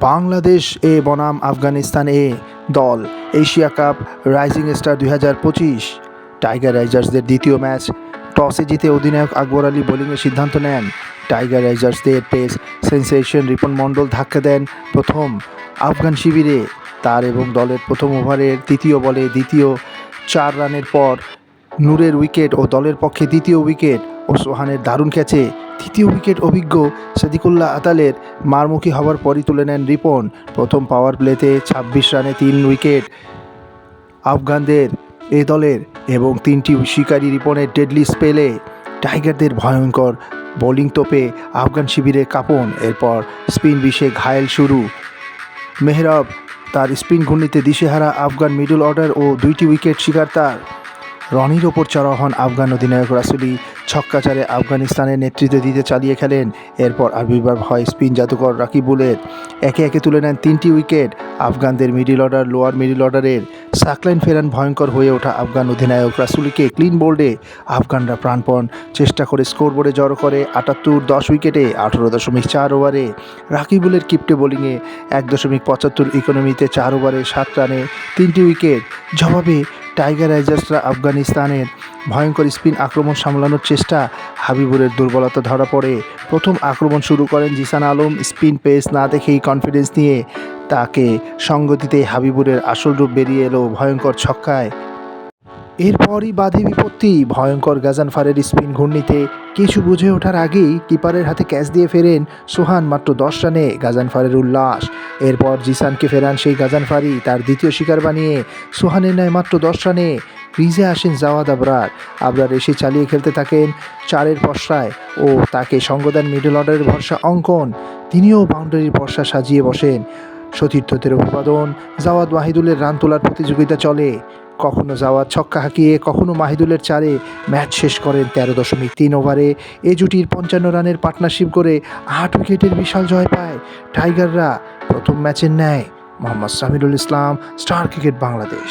বাংলাদেশ এ বনাম আফগানিস্তান এ দল, Asia cup, rising star দুই হাজার পঁচিশ। টাইগার রাইজার্সদের দ্বিতীয় ম্যাচ, টসে জিতে অধিনায়ক আকবর আলী বোলিংয়ের সিদ্ধান্ত নেন। টাইগার রাইজার্সদের পেস সেন্সেশন রিপন মণ্ডল ধাক্কা দেন প্রথম আফগান শিবিরে। তার এবং দলের প্রথম ওভারের তৃতীয় বলে দ্বিতীয় চার রানের পর নূরের উইকেট ও দলের পক্ষে দ্বিতীয় উইকেট। ও সোহানের দারুণ ক্যাচে তৃতীয় উইকেট অভিজ্ঞ সাদিকুল্লাহ আতালের মারমুখী হওয়ার পরই তুলে নেন রিপন। প্রথম পাওয়ার প্লেতে ছাব্বিশ রানে তিন উইকেট। আফগানদের এ দলের এবং তিনটি শিকারী রিপনের ডেডলি স্পেলে টাইগারদের ভয়ঙ্কর বোলিং তোপে আফগান শিবিরে কাঁপন। এরপর স্পিন বিষে ঘায়েল শুরু। মেহরাব তার স্পিন ঘূর্ণিতে দিশেহারা আফগান মিডল অর্ডার ও দুইটি উইকেট শিকার তার। রনির ওপর চড়া হন আফগান অধিনায়ক রাসুলি। ছক্কাচারে আফগানিস্তানের নেতৃত্ব দিতে চালিয়ে খেলেন। এরপর আবির্ভাব হয় স্পিন জাদুকর রাকিবুলের একে একে তুলে নেন তিনটি উইকেট। আফগানদের মিডিল অর্ডার, লোয়ার মিডিল অর্ডারের সাকলাইন ফেরান ভয়ঙ্কর হয়ে ওঠা আফগান অধিনায়ক রাসুলিকে ক্লিন বোল্ডে আফগানরা প্রাণপণ চেষ্টা করে স্কোর বোর্ডে জড়ো করে আটাত্তর দশ উইকেটে আঠেরো দশমিক চার ওভারে। রাকিবুলের কিপ্টে বোলিংয়ে এক দশমিক পঁচাত্তর ইকোনমিতে চার ওভারে সাত রানে তিনটি উইকেট। জবাবে টাইগার রাইজার্সরা আফগানিস্তানের ভয়ঙ্কর স্পিন আক্রমণ সামলানোর চেষ্টা হাবিবুরের দুর্বলতা ধরা পড়ে। প্রথম আক্রমণ শুরু করেন জিসান আলম। স্পিন পেস না দেখেই কনফিডেন্স নিয়ে তাকে সঙ্গ দিতে হাবিবুরের আসল রূপ বেরিয়ে এলো ভয়ঙ্কর ছক্কায়। এরপরই বাধে বিপত্তি। ভয়ঙ্কর গাজানফারের স্পিন ঘূর্ণিতে কিছু বুঝে ওঠার আগেই কিপারের হাতে ক্যাচ দিয়ে ফেরেন সোহান, মাত্র দশ রানে গাজানফারের উল্লাস। এরপর জিসানকে ফেরান সেই গাজানফারি তার দ্বিতীয় শিকার বানিয়ে সোহানের ন্যায় মাত্র দশ রানে ক্রিজে আসেন জাওয়াদ আবরার। আবরার এসে চালিয়ে খেলতে থাকেন চারের পশ্রায় ও তাকে সঙ্গদান মিডল অর্ডারের ভরসা অঙ্কন, তিনিও বাউন্ডারির ভরসা সাজিয়ে বসেন। সতীর্থদের উৎপাদন জাওয়াদ মাহিদুলের রান তোলার প্রতিযোগিতা চলে। কখনো যাওয়া ছক্কা হাঁকিয়ে, কখনো মাহিদুলের চারে ম্যাচ শেষ করেন তেরো দশমিক তিন ওভারে। এ জুটির পঞ্চান্ন রানের পার্টনারশিপ করে আট উইকেটের বিশাল জয় পায়। টাইগাররা প্রথম ম্যাচের ন্যায় মোহাম্মদ সামিরুল ইসলাম, স্টার ক্রিকেট বাংলাদেশ।